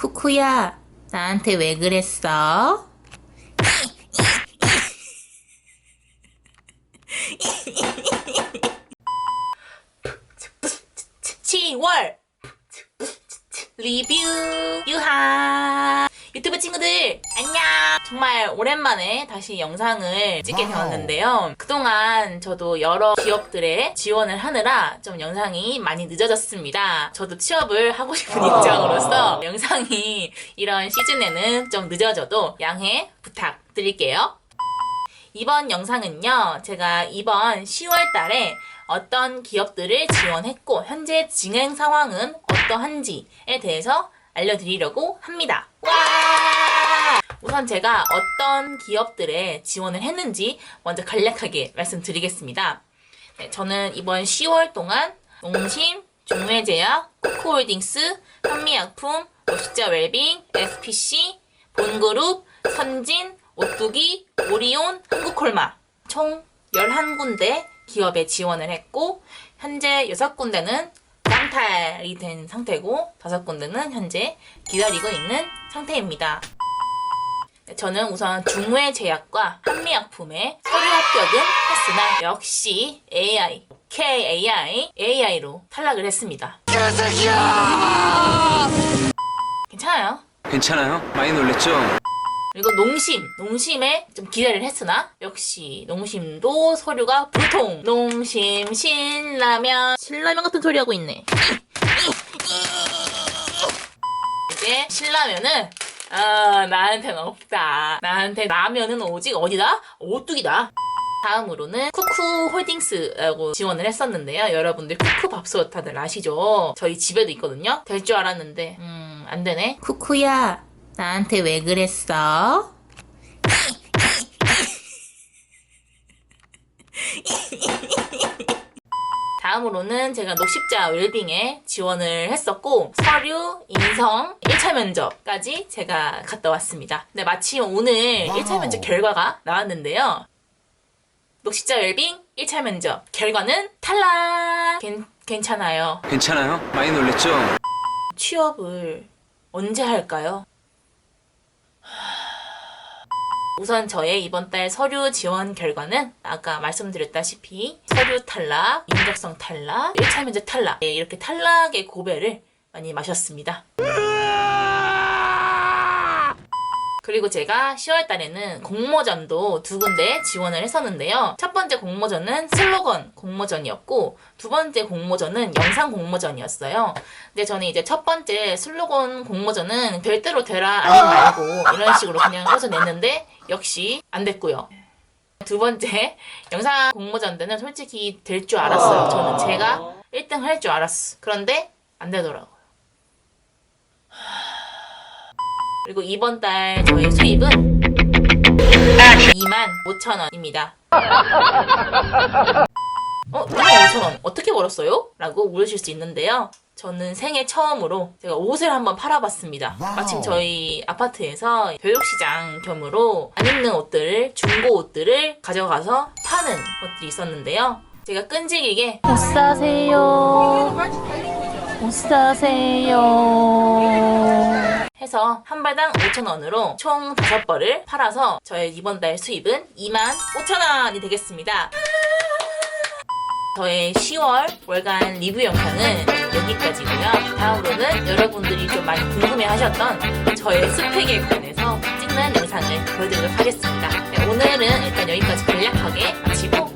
쿠쿠야, 나한테 왜 그랬어? 10월 리뷰 유하 유튜브 친구들 안녕! 정말 오랜만에 다시 영상을 찍게 되었는데요. 그동안 저도 여러 기업들의 지원을 하느라 좀 영상이 많이 늦어졌습니다. 저도 취업을 하고 싶은 입장으로서 영상이 이런 시즌에는 좀 늦어져도 양해 부탁드릴게요. 이번 영상은요, 제가 이번 10월 달에 어떤 기업들을 지원했고, 현재 진행 상황은 어떠한지에 대해서 알려드리려고 합니다. 와! 우선 제가 어떤 기업들에 지원을 했는지 먼저 간략하게 말씀드리겠습니다. 네, 저는 이번 10월 동안 농심, 종외제약, 코코홀딩스, 현미약품, 노식자 웰빙, SPC, 본그룹, 선진, 오뚜기, 오리온, 한국콜마 총 11군데 기업에 지원을 했고 현재 6군데는 깡탈이 된 상태고 5군데는 현재 기다리고 있는 상태입니다. 네, 저는 우선 중외 제약과 한미약품의 서류 합격은 했으나 역시 AI, KAI, AI로 탈락을 했습니다. 괜찮아요. 괜찮아요? 많이 놀랬죠? 그리고 농심, 농심에 좀 기대를 했으나 역시 농심도 서류가 보통 농심 신라면 신라면 같은 소리 하고 있네. 이제 신라면은 아 나한테는 없다. 나한테 라면은 오직 어디다? 오뚜기다. 다음으로는 쿠쿠 홀딩스라고 지원을 했었는데요. 여러분들 쿠쿠 밥솥 다들 아시죠? 저희 집에도 있거든요. 될 줄 알았는데 음, 안 되네. 쿠쿠야, 나한테 왜 그랬어? 다음으로는 제가 녹십자 웰빙에 지원을 했었고 서류, 인성, 1차 면접까지 제가 갔다 왔습니다. 근데 마침 오늘 1차 면접 결과가 나왔는데요. 녹십자 웰빙 1차 면접 결과는 탈락! 괜, 괜찮아요. 괜찮아요? 많이 놀랬죠? 취업을 언제 할까요? 우선 저의 이번 달 서류 지원 결과는 아까 말씀드렸다시피 서류 탈락, 인적성 탈락, 1차 면접 탈락 네, 이렇게 탈락의 고배를 많이 마셨습니다. 그리고 제가 10월 달에는 공모전도 두 군데 지원을 했었는데요. 첫 번째 공모전은 슬로건 공모전이었고 두 번째 공모전은 영상 공모전이었어요. 근데 저는 이제 첫 번째 슬로건 공모전은 별대로 되라 아니 말고 이런 식으로 그냥 써서 냈는데 역시 안 됐고요. 두 번째 영상 공모전 때는 솔직히 될 줄 알았어요. 저는 제가 1등 할 줄 알았어. 그런데 안 되더라고요. 그리고 이번 달 저의 수입은 2만 5천 원입니다. 어, 2만 5천 원 어떻게 벌었어요? 라고 물으실 수 있는데요. 저는 생애 처음으로 제가 옷을 한번 팔아봤습니다. 마침 저희 아파트에서 교육시장 겸으로 안 입는 옷들을 중고 옷들을 가져가서 파는 것들이 있었는데요. 제가 끈질기게 옷 사세요. 옷 사세요. 해서 한 발당 5,000원으로 총 5벌을 팔아서 저의 이번 달 수입은 25,000원이 되겠습니다. 저의 10월 월간 리뷰 영상은 여기까지고요. 다음으로는 여러분들이 좀 많이 궁금해 하셨던 저의 스펙에 관해서 찍는 영상을 보여드리도록 하겠습니다. 네, 오늘은 일단 여기까지 간략하게 마치겠습니다.